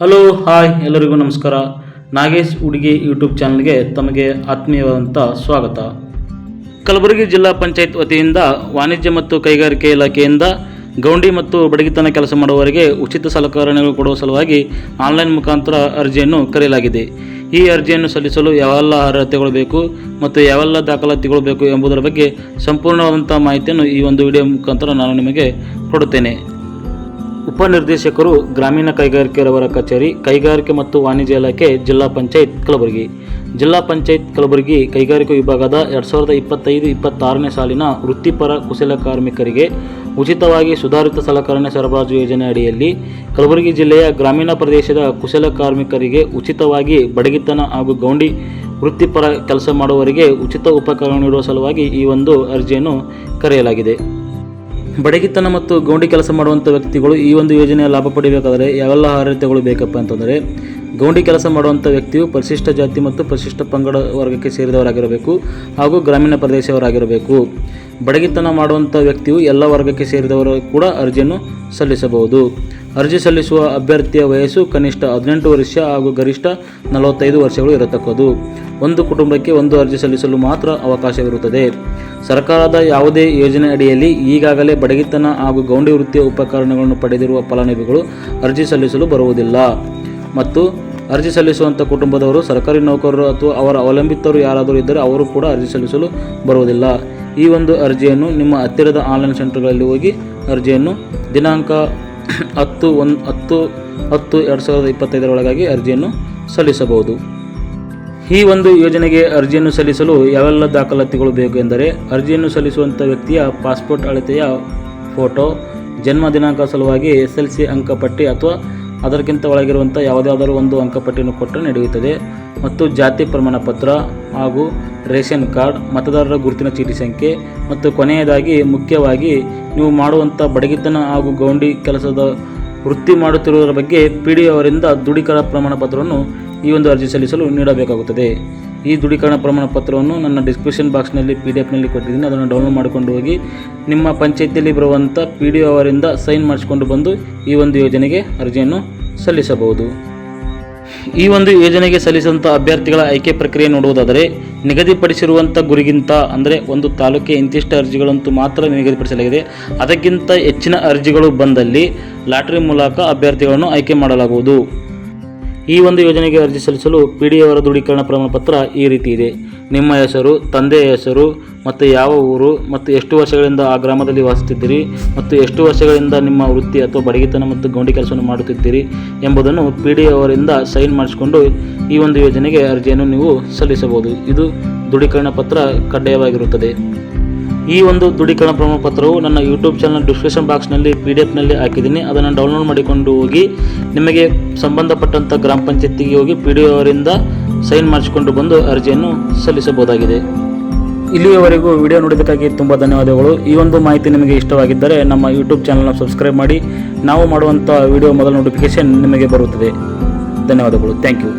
Hello hi ಎಲ್ಲರಿಗೂ ನಮಸ್ಕಾರ. ನಾಗೇಶ್ ಹುಡುಗಿ ಯೂಟ್ಯೂಬ್ ಚಾನಲ್ಗೆ ತಮಗೆ ಆತ್ಮೀಯವಾದಂಥ ಸ್ವಾಗತ. ಕಲಬುರಗಿ ಜಿಲ್ಲಾ ಪಂಚಾಯತ್ ವತಿಯಿಂದ ವಾಣಿಜ್ಯ ಮತ್ತು ಕೈಗಾರಿಕೆ ಇಲಾಖೆಯಿಂದ ಗೌಂಡಿ ಮತ್ತು ಬಡಗಿತನ ಕೆಲಸ ಮಾಡುವವರಿಗೆ ಉಚಿತ ಸಲಕರಣೆಗಳು ಕೊಡುವ ಸಲುವಾಗಿ ಆನ್ಲೈನ್ ಮುಖಾಂತರ ಅರ್ಜಿಯನ್ನು ಕರೆಯಲಾಗಿದೆ. ಈ ಅರ್ಜಿಯನ್ನು ಸಲ್ಲಿಸಲು ಯಾವೆಲ್ಲ ಅರ್ಹತೆಗಳು ಬೇಕು ಮತ್ತು ಯಾವೆಲ್ಲ ದಾಖಲಾತಿಗಳು ಬೇಕು ಎಂಬುದರ ಬಗ್ಗೆ ಸಂಪೂರ್ಣವಾದಂಥ ಮಾಹಿತಿಯನ್ನು ಈ ಒಂದು ವಿಡಿಯೋ ಮುಖಾಂತರ ನಾನು ನಿಮಗೆ ಕೊಡುತ್ತೇನೆ. ಉಪನಿರ್ದೇಶಕರು ಗ್ರಾಮೀಣ ಕೈಗಾರಿಕೆರವರ ಕಚೇರಿ, ಕೈಗಾರಿಕೆ ಮತ್ತು ವಾಣಿಜ್ಯ ಇಲಾಖೆ, ಜಿಲ್ಲಾ ಪಂಚಾಯತ್ ಕಲಬುರಗಿ. ಜಿಲ್ಲಾ ಪಂಚಾಯತ್ ಕಲಬುರಗಿ ಕೈಗಾರಿಕಾ ವಿಭಾಗದ ಎರಡು ಸಾವಿರದ ಇಪ್ಪತ್ತೈದು ಇಪ್ಪತ್ತಾರನೇ ಸಾಲಿನ ವೃತ್ತಿಪರ ಕುಶಲ ಕಾರ್ಮಿಕರಿಗೆ ಉಚಿತವಾಗಿ ಸುಧಾರಿತ ಸಲಕರಣೆ ಸರಬರಾಜು ಯೋಜನೆ ಅಡಿಯಲ್ಲಿ ಕಲಬುರಗಿ ಜಿಲ್ಲೆಯ ಗ್ರಾಮೀಣ ಪ್ರದೇಶದ ಕುಶಲ ಕಾರ್ಮಿಕರಿಗೆ ಉಚಿತವಾಗಿ ಬಡಗಿತನ ಹಾಗೂ ಗೌಂಡಿ ವೃತ್ತಿಪರ ಕೆಲಸ ಮಾಡುವವರಿಗೆ ಉಚಿತ ಉಪಕರಣ ನೀಡುವ ಸಲುವಾಗಿ ಈ ಒಂದು ಅರ್ಜಿಯನ್ನು ಕರೆಯಲಾಗಿದೆ. ಬಡಗಿತನ ಮತ್ತು ಗೌಂಡಿ ಕೆಲಸ ಮಾಡುವಂಥ ವ್ಯಕ್ತಿಗಳು ಈ ಒಂದು ಯೋಜನೆಯ ಲಾಭ ಪಡೆಯಬೇಕಾದರೆ ಯಾವೆಲ್ಲ ಅರ್ಹತೆಗಳು ಬೇಕಪ್ಪ ಅಂತಂದರೆ ಗೌಂಡಿ ಕೆಲಸ ಮಾಡುವಂಥ ವ್ಯಕ್ತಿಯು ಪರಿಶಿಷ್ಟ ಜಾತಿ ಮತ್ತು ಪರಿಶಿಷ್ಟ ಪಂಗಡ ವರ್ಗಕ್ಕೆ ಸೇರಿದವರಾಗಿರಬೇಕು ಹಾಗೂ ಗ್ರಾಮೀಣ ಪ್ರದೇಶವರಾಗಿರಬೇಕು ಬಡಗಿತನ ಮಾಡುವಂಥ ವ್ಯಕ್ತಿಯು ಎಲ್ಲ ವರ್ಗಕ್ಕೆ ಸೇರಿದವರು ಕೂಡ ಅರ್ಜಿಯನ್ನು ಸಲ್ಲಿಸಬಹುದು. ಅರ್ಜಿ ಸಲ್ಲಿಸುವ ಅಭ್ಯರ್ಥಿಯ ವಯಸ್ಸು ಕನಿಷ್ಠ ಹದಿನೆಂಟು ವರ್ಷ ಹಾಗೂ ಗರಿಷ್ಠ ನಲವತ್ತೈದು ವರ್ಷಗಳು ಇರತಕ್ಕದು. ಒಂದು ಕುಟುಂಬಕ್ಕೆ ಒಂದು ಅರ್ಜಿ ಸಲ್ಲಿಸಲು ಮಾತ್ರ ಅವಕಾಶವಿರುತ್ತದೆ ಸರ್ಕಾರದ ಯಾವುದೇ ಯೋಜನೆ ಅಡಿಯಲ್ಲಿ ಈಗಾಗಲೇ ಬಡಗಿತನ ಹಾಗೂ ಗೌಂಡಿ ವೃತ್ತಿಯ ಉಪಕರಣಗಳನ್ನು ಪಡೆದಿರುವ ಫಲಾನುಭವಿಗಳು ಅರ್ಜಿ ಸಲ್ಲಿಸಲು ಬರುವುದಿಲ್ಲ. ಮತ್ತು ಅರ್ಜಿ ಸಲ್ಲಿಸುವಂಥ ಕುಟುಂಬದವರು, ಸರ್ಕಾರಿ ನೌಕರರು ಅಥವಾ ಅವರ ಅವಲಂಬಿತರು ಯಾರಾದರೂ ಇದ್ದರೆ ಅವರು ಕೂಡ ಅರ್ಜಿ ಸಲ್ಲಿಸಲು ಬರುವುದಿಲ್ಲ. ಈ ಒಂದು ಅರ್ಜಿಯನ್ನು ನಿಮ್ಮ ಹತ್ತಿರದ ಆನ್ಲೈನ್ ಸೆಂಟರ್ಗಳಲ್ಲಿ ಹೋಗಿ ಅರ್ಜಿಯನ್ನು ದಿನಾಂಕ ಹತ್ತು ಒಂದು ಹತ್ತು ಹತ್ತು ಎರಡು ಸಾವಿರದ ಇಪ್ಪತ್ತೈದರೊಳಗಾಗಿ ಅರ್ಜಿಯನ್ನು ಸಲ್ಲಿಸಬಹುದು. ಈ ಒಂದು ಯೋಜನೆಗೆ ಅರ್ಜಿಯನ್ನು ಸಲ್ಲಿಸಲು ಯಾವೆಲ್ಲ ದಾಖಲಾತಿಗಳು ಬೇಕು ಎಂದರೆ, ಅರ್ಜಿಯನ್ನು ಸಲ್ಲಿಸುವಂಥ ವ್ಯಕ್ತಿಯ ಪಾಸ್ಪೋರ್ಟ್ ಅಳತೆಯ ಫೋಟೋ, ಜನ್ಮ ದಿನಾಂಕ ಸಲುವಾಗಿ ಎಸ್ ಎಲ್ ಸಿ ಅಂಕಪಟ್ಟಿ ಅಥವಾ ಅದಕ್ಕಿಂತ ಒಳಗಿರುವಂಥ ಯಾವುದಾದರೂ ಒಂದು ಅಂಕಪಟ್ಟಿಯನ್ನು ಕೊಟ್ಟರೆ ನಡೆಯುತ್ತದೆ. ಮತ್ತು ಜಾತಿ ಪ್ರಮಾಣ ಪತ್ರ ಹಾಗೂ ರೇಷನ್ ಕಾರ್ಡ್, ಮತದಾರರ ಗುರುತಿನ ಚೀಟಿ ಸಂಖ್ಯೆ ಮತ್ತು ಕೊನೆಯದಾಗಿ ಮುಖ್ಯವಾಗಿ ನೀವು ಮಾಡುವಂಥ ಬಡಗಿತನ ಹಾಗೂ ಗೌಂಡಿ ಕೆಲಸದ ವೃತ್ತಿ ಮಾಡುತ್ತಿರುವುದರ ಬಗ್ಗೆ ಪಿ ಡಿ ಅವರಿಂದ ದೃಢೀಕರಣ ಪ್ರಮಾಣ ಪತ್ರವನ್ನು ಈ ಒಂದು ಅರ್ಜಿ ಸಲ್ಲಿಸಲು ನೀಡಬೇಕಾಗುತ್ತದೆ. ಈ ದೃಢೀಕರಣ ಪ್ರಮಾಣ ಪತ್ರವನ್ನು ನನ್ನ ಡಿಸ್ಕ್ರಿಪ್ಷನ್ ಬಾಕ್ಸ್ನಲ್ಲಿ ಪಿ ಡಿ ಎಫ್ನಲ್ಲಿ ಕೊಟ್ಟಿದ್ದೀನಿ. ಅದನ್ನು ಡೌನ್ಲೋಡ್ ಮಾಡಿಕೊಂಡು ಹೋಗಿ, ನಿಮ್ಮ ಪಂಚಾಯತಿಯಲ್ಲಿ ಬರುವಂಥ ಪಿ ಡಿ ಅವರಿಂದ ಸೈನ್ ಮಾಡಿಸಿಕೊಂಡು ಬಂದು ಈ ಒಂದು ಯೋಜನೆಗೆ ಅರ್ಜಿಯನ್ನು ಸಲ್ಲಿಸಬಹುದು. ಈ ಒಂದು ಯೋಜನೆಗೆ ಸಲ್ಲಿಸಿದಂಥ ಅಭ್ಯರ್ಥಿಗಳ ಆಯ್ಕೆ ಪ್ರಕ್ರಿಯೆ ನೋಡುವುದಾದರೆ ನಿಗದಿಪಡಿಸಿರುವಂಥ ಗುರಿಗಿಂತ ಅಂದರೆ ಒಂದು ತಾಲೂಕಿಗೆ ಇಂತಿಷ್ಟು ಅರ್ಜಿಗಳಂತೂ ಮಾತ್ರ ನಿಗದಿಪಡಿಸಲಾಗಿದೆ. ಅದಕ್ಕಿಂತ ಹೆಚ್ಚಿನ ಅರ್ಜಿಗಳು ಬಂದಲ್ಲಿ ಲಾಟರಿ ಮೂಲಕ ಅಭ್ಯರ್ಥಿಗಳನ್ನು ಆಯ್ಕೆ ಮಾಡಲಾಗುವುದು. ಈ ಒಂದು ಯೋಜನೆಗೆ ಅರ್ಜಿ ಸಲ್ಲಿಸಲು ಪಿ ಡಿ ಅವರ ದೃಢೀಕರಣ ಪ್ರಮಾಣಪತ್ರ ಈ ರೀತಿ ಇದೆ. ನಿಮ್ಮ ಹೆಸರು, ತಂದೆಯ ಹೆಸರು ಮತ್ತು ಯಾವ ಊರು, ಮತ್ತು ಎಷ್ಟು ವರ್ಷಗಳಿಂದ ಆ ಗ್ರಾಮದಲ್ಲಿ ವಾಸಿಸುತ್ತಿದ್ದೀರಿ, ಮತ್ತು ಎಷ್ಟು ವರ್ಷಗಳಿಂದ ನಿಮ್ಮ ವೃತ್ತಿ ಅಥವಾ ಬಡಗಿತನ ಮತ್ತು ಗೌಂಡಿ ಕೆಲಸವನ್ನು ಮಾಡುತ್ತಿದ್ದೀರಿ ಎಂಬುದನ್ನು ಪಿ ಡಿ ಅವರಿಂದ ಸೈನ್ ಮಾಡಿಸಿಕೊಂಡು ಈ ಒಂದು ಯೋಜನೆಗೆ ಅರ್ಜಿಯನ್ನು ನೀವು ಸಲ್ಲಿಸಬಹುದು. ಇದು ದೃಢೀಕರಣ ಪತ್ರ ಕಡ್ಡಾಯವಾಗಿರುತ್ತದೆ. ಈ ಒಂದು ದೃಢೀಕರಣ ಪ್ರಮಾಣ ಪತ್ರವು ನನ್ನ ಯೂಟ್ಯೂಬ್ ಚಾನಲ್ ಡಿಸ್ಕ್ರಿಪ್ಷನ್ ಬಾಕ್ಸ್ನಲ್ಲಿ ಪಿ ಡಿ ಎಫ್ನಲ್ಲಿ ಹಾಕಿದ್ದೀನಿ. ಅದನ್ನು ಡೌನ್ಲೋಡ್ ಮಾಡಿಕೊಂಡು ಹೋಗಿ ನಿಮಗೆ ಸಂಬಂಧಪಟ್ಟಂಥ ಗ್ರಾಮ ಪಂಚಾಯತಿಗೆ ಹೋಗಿ ಪಿ ಡಿ ಅವರಿಂದ ಸೈನ್ ಮಾಡಿಸಿಕೊಂಡು ಬಂದು ಅರ್ಜಿಯನ್ನು ಸಲ್ಲಿಸಬಹುದಾಗಿದೆ. ಇಲ್ಲಿಯವರೆಗೂ ವಿಡಿಯೋ ನೋಡಿದ್ದಕ್ಕಾಗಿ ತುಂಬ ಧನ್ಯವಾದಗಳು. ಈ ಒಂದು ಮಾಹಿತಿ ನಿಮಗೆ ಇಷ್ಟವಾಗಿದ್ದರೆ ನಮ್ಮ ಯೂಟ್ಯೂಬ್ ಚಾನಲ್ನ ಸಬ್ಸ್ಕ್ರೈಬ್ ಮಾಡಿ. ನಾವು ಮಾಡುವಂಥ ವಿಡಿಯೋ ಮೊದಲ ನೋಟಿಫಿಕೇಶನ್ ನಿಮಗೆ ಬರುತ್ತದೆ. ಧನ್ಯವಾದಗಳು. Thank you